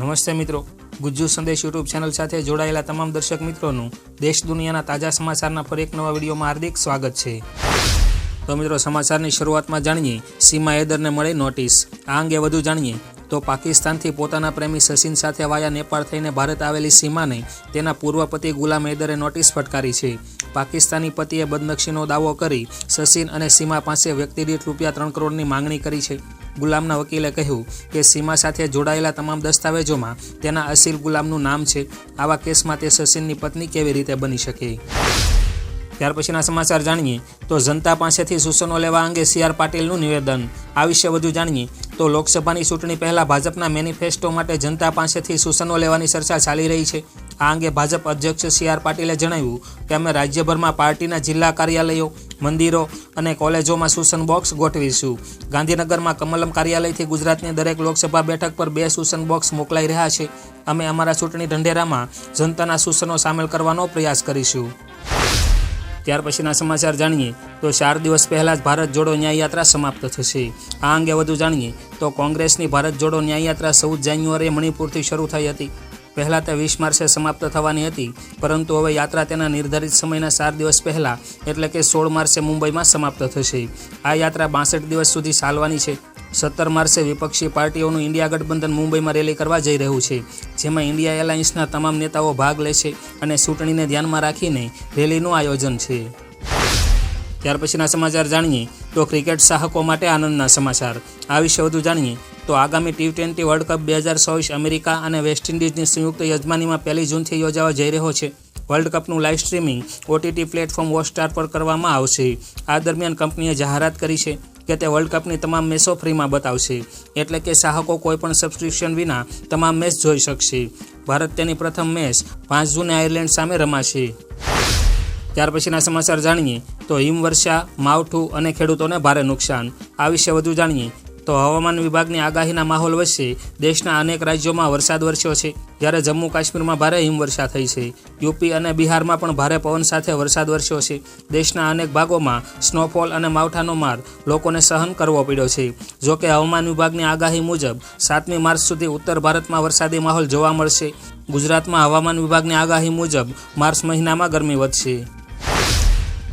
નમસ્તે મિત્રો. ગુજ્જુ સંદેશ યુટ્યુબ ચેનલ સાથે જોડાયેલા તમામ દર્શક મિત્રોનું દેશ દુનિયાના તાજા સમાચારના ફરી એક નવા વિડીયોમાં હાર્દિક સ્વાગત છે. તો મિત્રો, સમાચારની શરૂઆતમાં જાણીએ, સીમા હેદરને મળે નોટિસ. આ અંગે વધુ જાણીએ, તો પાકિસ્તાનથી પોતાના પ્રેમી સચિન સાથે વાયા નેપાળ થઈને ભારત આવેલી સીમાને તેના પૂર્વ પતિ ગુલામ હેદરે નોટિસ ફટકારી છે. પાકિસ્તાની પતિએ બદનક્ષીનો દાવો કરી સચિન અને સીમા પાસે વ્યક્તિ દીઠ રૂપિયા ત્રણ કરોડની માંગણી કરી છે. ગુલામના વકીલે કહ્યું કે સીમા સાથે જોડાયેલા તમામ દસ્તાવેજોમાં તેના અસીલ ગુલામનું નામ છે. આવા કેસમાં તે સચિનની પત્ની કેવી રીતે બની શકે? ત્યાર પછીના સમાચાર જાણીએ તો જનતા પાસેથી સૂચનો લેવા અંગે સી આર પાટીલનું નિવેદન. આ વિશે વધુ જાણીએ તો લોકસભાની ચૂંટણી પહેલાં ભાજપના મેનિફેસ્ટો માટે જનતા પાસેથી સૂચનો લેવાની ચર્ચા ચાલી રહી છે. આ અંગે ભાજપ અધ્યક્ષ સી આર પાટીલે જણાવ્યું કે અમે રાજ્યભરમાં પાર્ટીના જિલ્લા કાર્યાલયો, મંદિરો અને કોલેજોમાં સૂચન બોક્સ ગોઠવીશું. ગાંધીનગરમાં કમલમ કાર્યાલયથી ગુજરાતની દરેક લોકસભા બેઠક પર બે સૂચન બોક્સ મોકલાઈ રહ્યા છે. અમે અમારા ચૂંટણી ઢંઢેરામાં જનતાના સૂચનો સામેલ કરવાનો પ્રયાસ કરીશું. ત્યાર પછીના સમાચાર જાણીએ તો ચાર દિવસ પહેલાં જ ભારત જોડો ન્યાયયાત્રા સમાપ્ત થશે. આ અંગે વધુ જાણીએ તો કોંગ્રેસની ભારત જોડો ન્યાયયાત્રા ચૌદ જાન્યુઆરીએ મણિપુરથી શરૂ થઈ હતી. પહેલાં તે વીસ માર્ચે સમાપ્ત થવાની હતી, પરંતુ હવે યાત્રા તેના નિર્ધારિત સમયના ચાર દિવસ પહેલાં, એટલે કે સોળ માર્ચે મુંબઈમાં સમાપ્ત થશે. આ યાત્રા બાસઠ દિવસ સુધી ચાલવાની છે. સત્તર માર્ચે વિપક્ષી પાર્ટીઓનું ઇન્ડિયા ગઠબંધન મુંબઈમાં રેલી કરવા જઈ રહ્યું છે, જેમાં ઇન્ડિયા એલાયન્સના તમામ નેતાઓ ભાગ લેશે અને ચૂંટણીને ધ્યાનમાં રાખીને રેલીનું આયોજન છે. ત્યાર પછીના સમાચાર જાણીએ તો ક્રિકેટ ચાહકો માટે આનંદના સમાચાર. આ વિશે વધુ જાણીએ તો આગામી ટી ટ્વેન્ટી વર્લ્ડ કપ બે હજાર ચોવીસ અમેરિકા અને વેસ્ટ ઇન્ડિઝની સંયુક્ત યજમાનીમાં પહેલી જૂનથી યોજાવા જઈ રહ્યો છે. World કપનું live streaming OTT platform Hotstar પર કરવામાં આવશે. આ દરમિયાન કંપનીએ જાહેરાત કરી છે કે તે વર્લ્ડ કપની તમામ મેચો ફ્રીમાં બતાવશે. એટલે કે ચાહકો કોઈપણ સબસ્ક્રિપ્શન વિના તમામ મેચ જોઈ શકશે. ભારત તેની પ્રથમ મેચ પાંચ જૂને આયર્લેન્ડ સામે રમાશે. ત્યાર પછીના સમાચાર જાણીએ તો હિમવર્ષા, માવઠું અને ખેડૂતોને ભારે નુકસાન. આ વિશે વધુ જાણીએ તો હવામાન વિભાગની આગાહીના માહોલ વચ્ચે દેશના અનેક રાજ્યોમાં વરસાદ વરસ્યો છે. જ્યારે જમ્મુ કાશ્મીરમાં ભારે હિમવર્ષા થઈ છે. યુપી અને બિહારમાં પણ ભારે પવન સાથે વરસાદ વરસ્યો છે. દેશના અનેક ભાગોમાં સ્નોફોલ અને માવઠાનો માર લોકોને સહન કરવો પડ્યો છે. જોકે હવામાન વિભાગની આગાહી મુજબ, સાતમી માર્ચ સુધી ઉત્તર ભારતમાં વરસાદી માહોલ જોવા મળશે. ગુજરાતમાં હવામાન વિભાગની આગાહી મુજબ, માર્ચ મહિનામાં ગરમી વધશે.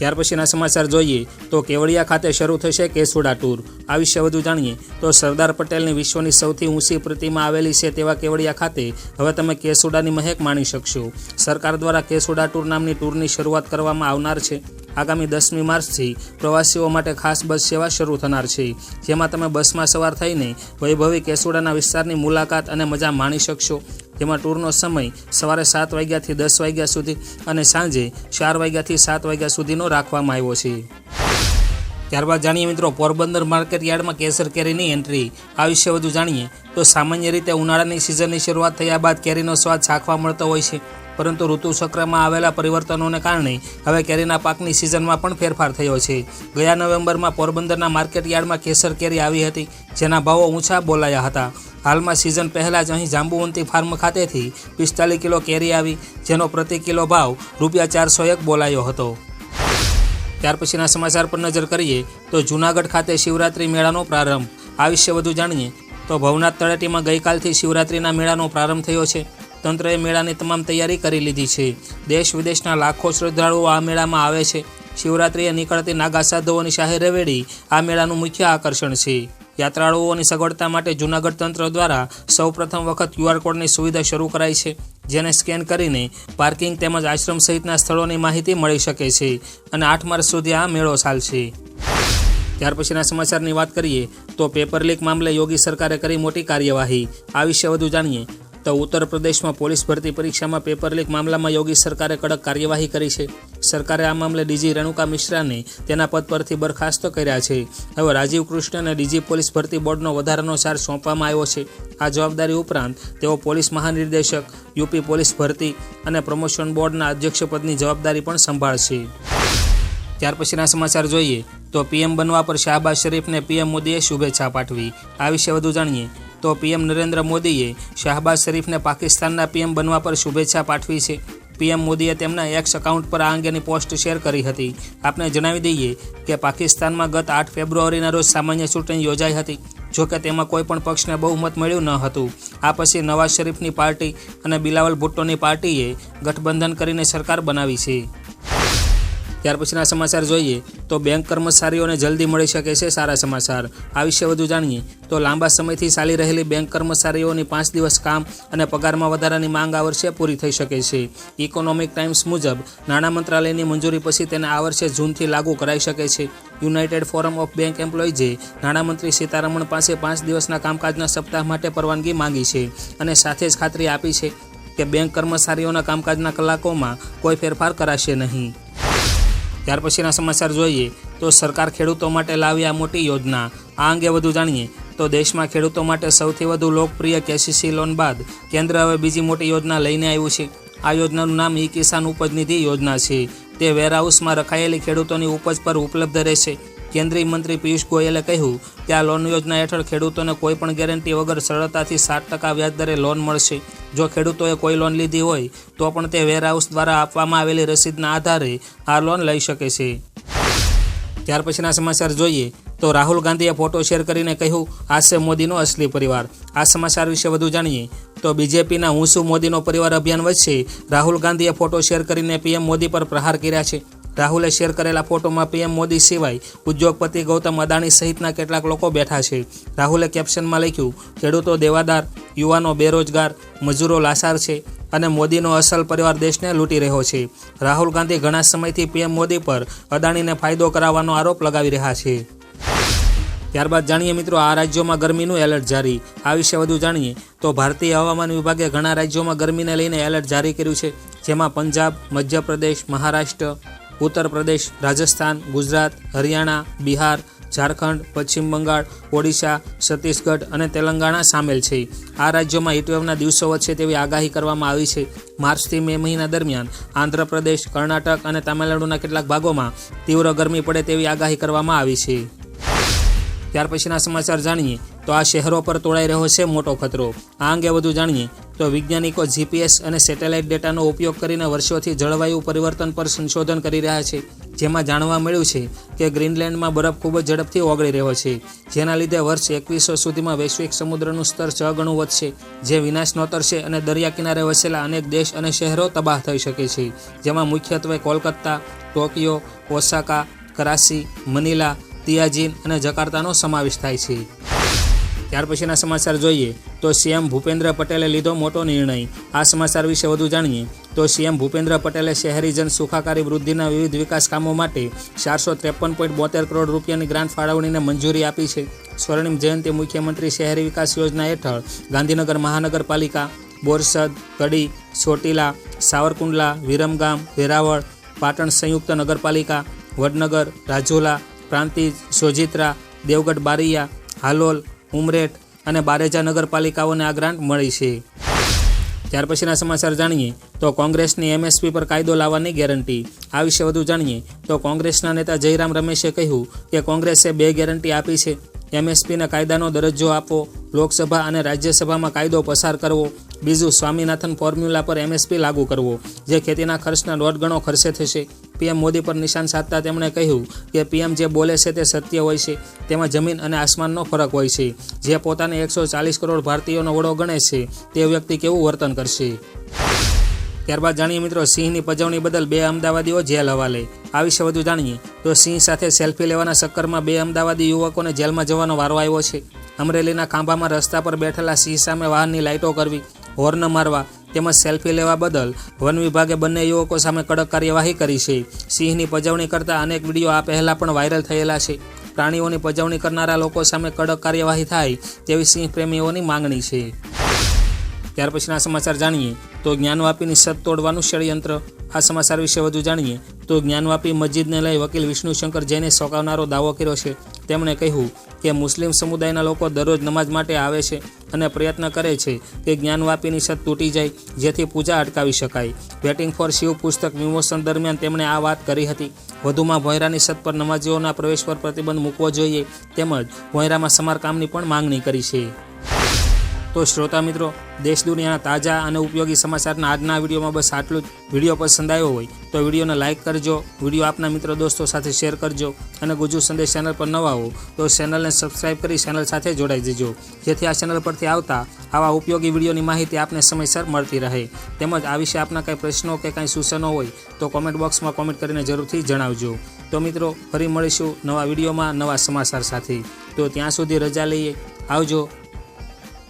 ત્યાર પછીના સમાચાર જોઈએ તો કેવડિયા ખાતે શરૂ થશે કેસુડા ટૂર. આ વિશે વધુ જાણીએ તો સરદાર પટેલની વિશ્વની સૌથી ઊંચી પ્રતિમા આવેલી છે તેવા કેવડિયા ખાતે. હવે તમે કેસુડાની મહેક માણી શકશો. સરકાર દ્વારા કેસુડા ટૂર નામની ટૂરની શરૂઆત કરવામાં આવનાર છે. આગામી દસમી માર્ચથી પ્રવાસીઓ માટે ખાસ બસ સેવા શરૂ થનાર છે. જેમાં તમે બસમાં સવાર થઈને વૈભવી કેસુડાના વિસ્તારની મુલાકાત અને મજા માણી શકશો. જેમાં ટૂરનો સમય સવારે સાત વાગ્યાથી દસ વાગ્યા સુધી અને સાંજે ચાર વાગ્યાથી સાત વાગ્યા સુધીનો રાખવામાં આવ્યો છે. ત્યારબાદ જાણીએ મિત્રો, પોરબંદર માર્કેટ યાર્ડમાં કેસર કેરીની એન્ટ્રી. આ વિશે વધુ જાણીએ તો સામાન્ય રીતે ઉનાળાની સિઝનની શરૂઆત થયા બાદ કેરીનો સ્વાદ ચાખવા મળતો હોય છે. પરંતુ ઋતુચક્રમાં આવેલા પરિવર્તનોને કારણે હવે કેરીના પાકની સિઝનમાં પણ ફેરફાર થયો છે. ગયા નવેમ્બરમાં પોરબંદરના માર્કેટ યાર્ડમાં કેસર કેરી આવી હતી, જેના ભાવો ઊંચા બોલાયા હતા. હાલમાં સિઝન પહેલાં જ અહીં જાંબુવંતી ફાર્મ ખાતેથી પિસ્તાલીસ કિલો કેરી આવી, જેનો પ્રતિ કિલો ભાવ રૂપિયા ચારસો એક બોલાયો હતો. ત્યાર પછીના સમાચાર પર નજર કરીએ તો જૂનાગઢ ખાતે શિવરાત્રિ મેળાનો પ્રારંભ. આ વિશે વધુ જાણીએ તો ભવનાથ તળેટીમાં ગઈકાલથી શિવરાત્રિના મેળાનો પ્રારંભ થયો છે. તંત્રએ મેળાની તમામ તૈયારી કરી લીધી છે. દેશ વિદેશના લાખો શ્રદ્ધાળુઓ આ મેળામાં આવે છે. શિવરાત્રિએ નીકળતી નાગા સાધુઓની શાહી રેવેડી આ મેળાનું મુખ્ય આકર્ષણ છે. યાત્રાળુઓની સગવડતા માટે જૂનાગઢ તંત્ર દ્વારા સૌપ્રથમ વખત ક્યુઆર કોડની સુવિધા શરૂ કરાઈ છે, જેને સ્કેન કરીને પાર્કિંગ તેમજ આશ્રમ સહિતના સ્થળોની માહિતી મળી શકે છે અને આઠ માર્ચ સુધી આ મેળો ચાલશે. ત્યાર પછીના સમાચારની વાત કરીએ તો પેપર લીક મામલે યોગી સરકારે કરી મોટી કાર્યવાહી. આ વિશે વધુ જાણીએ તો ઉત્તર પ્રદેશમાં પોલીસ ભરતી પરીક્ષામાં પેપર લીક મામલામાં યોગી સરકારે કડક કાર્યવાહી કરી છે. સરકારે આ મામલે ડીજી રેણુકા મિશ્રાને તેના પદ પરથી બરખાસ્ત કર્યા છે. હવે રાજીવ કૃષ્ણને ડીજી પોલીસ ભરતી બોર્ડનો વધારાનો ચાર્જ સોંપવામાં આવ્યો છે. આ જવાબદારી ઉપરાંત તેઓ પોલીસ મહાનિર્દેશક, યુપી પોલીસ ભરતી અને પ્રમોશન બોર્ડના અધ્યક્ષપદની જવાબદારી પણ સંભાળશે. ત્યાર પછીના સમાચાર જોઈએ તો પીએમ બનવા પર શાહબાઝ શરીફને પીએમ મોદીએ શુભેચ્છા પાઠવી. આ વિશે વધુ જાણીએ તો પીએમ નરેન્દ્ર મોદીએ શાહબાઝ શરીફને પાકિસ્તાનના પીએમ બનવા પર શુભેચ્છા પાઠવી છે. પીએમ મોદીએ તેમના એક્સ એકાઉન્ટ પર આ અંગેની પોસ્ટ શેર કરી હતી. આપને જણાવી દઈએ કે પાકિસ્તાનમાં ગત આઠ ફેબ્રુઆરીના રોજ સામાન્ય ચૂંટણી યોજાઈ હતી. જોકે તેમાં કોઈ પણ પક્ષને બહુમત મળ્યું ન હતું. આ પછી નવાઝ શરીફની પાર્ટી અને બિલાવલ ભુટ્ટોની પાર્ટીએ ગઠબંધન કરીને સરકાર બનાવી છે. ત્યાર પછીના સમાચાર જોઈએ તો બેંક કર્મચારીઓને જલ્દી મળી શકે છે સારા સમાચાર. આ વિશે વધુ જાણીએ તો લાંબા સમયથી ચાલી રહેલી બેંક કર્મચારીઓની પાંચ દિવસ કામ અને પગારમાં વધારાની માંગ આ વર્ષે પૂરી થઈ શકે છે. ઇકોનોમિક ટાઈમ્સ મુજબ, નાણાં મંત્રાલયની મંજૂરી પછી તેને આ વર્ષે જૂનથી લાગુ કરાઈ શકે છે. યુનાઇટેડ ફોરમ ઓફ બેંક એમ્પ્લોઈઝે નાણામંત્રી સીતારમણ પાસે પાંચ દિવસના કામકાજના સપ્તાહ માટે પરવાનગી માંગી છે અને સાથે જ ખાતરી આપી છે કે બેંક કર્મચારીઓના કામકાજના કલાકોમાં કોઈ ફેરફાર કરાશે નહીં. ત્યાર પછીના સમાચાર જોઈએ તો સરકાર ખેડૂતો માટે લાવી આ મોટી યોજના. આ અંગે વધુ જાણીએ તો દેશમાં ખેડૂતો માટે સૌથી વધુ લોકપ્રિય કેસીસી લોન બાદ કેન્દ્ર હવે બીજી મોટી યોજના લઈને આવ્યું છે. આ યોજનાનું નામ ઈ કિસાન ઉપજ નિધિ યોજના છે. તે વેરહાઉસમાં રખાયેલી ખેડૂતોની ઉપજ પર ઉપલબ્ધ રહેશે. કેન્દ્રીય મંત્રી પિયુષ ગોયલે કહ્યું કે આ લોન યોજના હેઠળ ખેડૂતોને કોઈ પણ ગેરંટી વગર સરળતાથી સાત ટકા વ્યાજદરે લોન મળશે. જો ખેડૂતોએ કોઈ લોન લીધી હોય, તો પણ તે વેરહાઉસ દ્વારા આપવામાં આવેલી રસીદના આધારે આ લોન લઈ શકે છે. ત્યાર પછીના સમાચાર જોઈએ, તો રાહુલ ગાંધીએ ફોટો શેર કરીને કહ્યું આ છે મોદીનો અસલી પરિવાર. આ સમાચાર વિશે વધુ જાણીએ, તો બીજેપીના હું શું મોદીનો પરિવાર અભિયાન વચ્ચે રાહુલ ગાંધીએ ફોટો શેર કરીને પીએમ મોદી પર પ્રહાર કર્યા છે. રાહુલે શેર કરેલા ફોટોમાં પીએમ મોદી સિવાય ઉદ્યોગપતિ ગૌતમ અદાણી સહિતના કેટલાક લોકો બેઠા છે. રાહુલે કેપ્શનમાં લખ્યું, ખેડૂતો દેવાદાર, યુવાનો બેરોજગાર, મજૂરો લાસાર છે અને મોદીનો અસલ પરિવાર દેશને લૂંટી રહ્યો છે. રાહુલ ગાંધી ઘણા સમયથી પીએમ મોદી પર અદાણીને ફાયદો કરાવવાનો આરોપ લગાવી રહ્યા છે. ત્યારબાદ જાણીએ મિત્રો, આ રાજ્યોમાં ગરમીનું એલર્ટ જારી. આ વિશે વધુ જાણીએ તો ભારતીય હવામાન વિભાગે ઘણા રાજ્યોમાં ગરમીને લઈને એલર્ટ જારી કર્યું છે, જેમાં પંજાબ, મધ્યપ્રદેશ, મહારાષ્ટ્ર ઉત્તર પ્રદેશ, રાજસ્થાન, ગુજરાત, હરિયાણા, બિહાર, ઝારખંડ, પશ્ચિમ બંગાળ, ઓડિશા, છત્તીસગઢ અને તેલંગાણા સામેલ છે. આ રાજ્યોમાં હીટવેવના દિવસો વચ્ચે તેવી આગાહી કરવામાં આવી છે. માર્ચથી મે મહિના દરમિયાન આંધ્રપ્રદેશ, કર્ણાટક અને તામિલનાડુના કેટલાક ભાગોમાં તીવ્ર ગરમી પડે તેવી આગાહી કરવામાં આવી છે. ત્યાર પછીના સમાચાર જાણીએ તો આ શહેરો પર તોડાઈ રહ્યો છે મોટો ખતરો. આ અંગે વધુ જાણીએ તો વૈજ્ઞાનિકો જીપીએસ અને સેટેલાઇટ ડેટાનો ઉપયોગ કરીને વર્ષોથી જળવાયુ પરિવર્તન પર સંશોધન કરી રહ્યા છે. જેમાં જાણવા મળ્યું છે કે ગ્રીનલેન્ડમાં બરફ ખૂબ જ ઝડપથી ઓગળી રહ્યો છે, જેના લીધે વર્ષ એકવીસો સુધીમાં વૈશ્વિક સમુદ્રનું સ્તર છ ગણું વધશે, જે વિનાશ નોતરશે અને દરિયા કિનારે વસેલા અનેક દેશ અને શહેરો તબાહ થઈ શકે છે, જેમાં મુખ્યત્વે Kolkata, Tokyo, Osaka Karachi Manila, Tianjin અને જકાર્તાનો સમાવેશ થાય છે. ત્યાર પછીના સમાચાર જોઈએ તો સીએમ ભૂપેન્દ્ર પટેલે લીધો મોટો નિર્ણય. આ સમાચાર વિશે વધુ જાણીએ તો સીએમ ભૂપેન્દ્ર પટેલે શહેરીજન સુખાકારી વૃદ્ધિના વિવિધ વિકાસ કામો માટે ચારસો ત્રેપન પોઈન્ટ બોતેર કરોડ રૂપિયાની ગ્રાન્ટ ફાળવણીને મંજૂરી આપી છે. સ્વર્ણિમ જયંતિ મુખ્યમંત્રી શહેરી વિકાસ યોજના હેઠળ ગાંધીનગર મહાનગરપાલિકા, બોરસદ, કડી ચોટીલા સાવરકુંડલા, વિરમગામ, વેરાવળ, પાટણ સંયુક્ત નગરપાલિકા, વડનગર, રાજુલા, પ્રાંતિજ, સોજિત્રા, દેવગઢ બારિયા, હાલોલ ઉમરેઠ અને બારેજા નગરપાલિકાઓને આ ગ્રાન્ટ મળી છે. ત્યાર પછીના સમાચાર જાણીએ તો કોંગ્રેસની એમએસપી પર કાયદો લાવવાની ગેરંટી. આ વિશે વધુ જાણીએ તો કોંગ્રેસના નેતા જયરામ રમેશે કહ્યું કે કોંગ્રેસે બે ગેરંટી આપી છે. એમએસપીને કાયદાનો દરજ્જો આપવો લોકસભા અને રાજ્યસભામાં કાયદો પસાર કરવો, બીજું સ્વામીનાથન ફોર્મ્યુલા પર એમએસપી લાગુ કરવો, જે ખેતીના ખર્ચના દોઢ ગણો ખર્ચે થશે. પીએમ મોદી પર નિશાન સાધતા તેમણે કહ્યું કે પીએમ જે બોલે છે તે સત્ય હોય છે, તેમાં જમીન અને આસમાનનો ફરક હોય છે. જે પોતાને એકસો ચાલીસ કરોડ ભારતીયોનો વડો ગણે છે, તે વ્યક્તિ કેવું વર્તન કરશે? ત્યારબાદ જાણીએ મિત્રો, સિંહની પજવણી બદલ બે અમદાવાદીઓ જેલ હવાલે. આ વિશે વધુ જાણીએ તો સિંહ સાથે સેલ્ફી લેવાના ચક્કરમાં બે અમદાવાદી યુવકોને જેલમાં જવાનો વારો આવ્યો છે. અમરેલીના ખાંભામાં રસ્તા પર બેઠેલા સિંહ સામે વાહનની લાઇટો કરવી, હોર્ન મારવા તેમજ સેલ્ફી લેવા બદલ વન વિભાગે બંને યુવકો સામે કડક કાર્યવાહી કરી છે. સિંહની પજવણી કરતા અનેક વીડિયો આ પહેલાં પણ વાયરલ થયેલા છે. પ્રાણીઓની પજવણી કરનારા લોકો સામે કડક કાર્યવાહી થાય તેવી સિંહ પ્રેમીઓની માંગણી છે. ત્યાર પછીના સમાચાર જાણીએ તો જ્ઞાનવાપીની સત તોડવાનું ષડયંત્ર. આ સમાચાર વિશે વધુ જાણીએ તો જ્ઞાનવાપી મસ્જિદને લઈ વકીલ વિષ્ણુશંકર જૈને સોંકાવનારો દાવો કર્યો છે. તેમણે કહ્યું કે મુસ્લિમ સમુદાયના લોકો દરરોજ નમાજ માટે આવે છે અને પ્રયત્ન કરે છે કે જ્ઞાનવાપીની છત તૂટી જાય, જેથી પૂજા અટકાવી શકાય. વેટિંગ ફોર શિવ પુસ્તક વિમોચન દરમિયાન તેમણે આ વાત કરી હતી. વધુમાં ભોંયરાની છત પર નમાજીઓના પ્રવેશ પર પ્રતિબંધ મૂકવો જોઈએ તેમજ ભોંયરામાં સમારકામની પણ માંગણી કરી છે. તો શ્રોતા મિત્રો, દેશ દુનિયાના તાજા અને ઉપયોગી સમાચારના આજના વિડીયોમાં બસ આટલું જ. વીડિયો પસંદ આવ્યો હોય તો વિડીયોને લાઇક કરજો, વીડિયો આપના મિત્રો દોસ્તો સાથે શેર કરજો અને ગુજુ સંદેશ ચેનલ પર નવા હો તો ચેનલને સબસ્ક્રાઇબ કરી ચેનલ સાથે જોડાઈ દેજો જેથી આ ચેનલ પરથી આવતા આવા ઉપયોગી વિડીયોની માહિતી આપને સમયસર મળતી રહે. તેમજ આ વિશે આપના કંઈ પ્રશ્નો કે કાંઈ સૂચનો હોય તો કોમેન્ટ બોક્સમાં કોમેન્ટ કરીને જરૂરથી જણાવજો. તો મિત્રો, ફરી મળીશું નવા વિડીયોમાં નવા સમાચાર સાથે. તો ત્યાં સુધી રજા લઈએ. આવજો.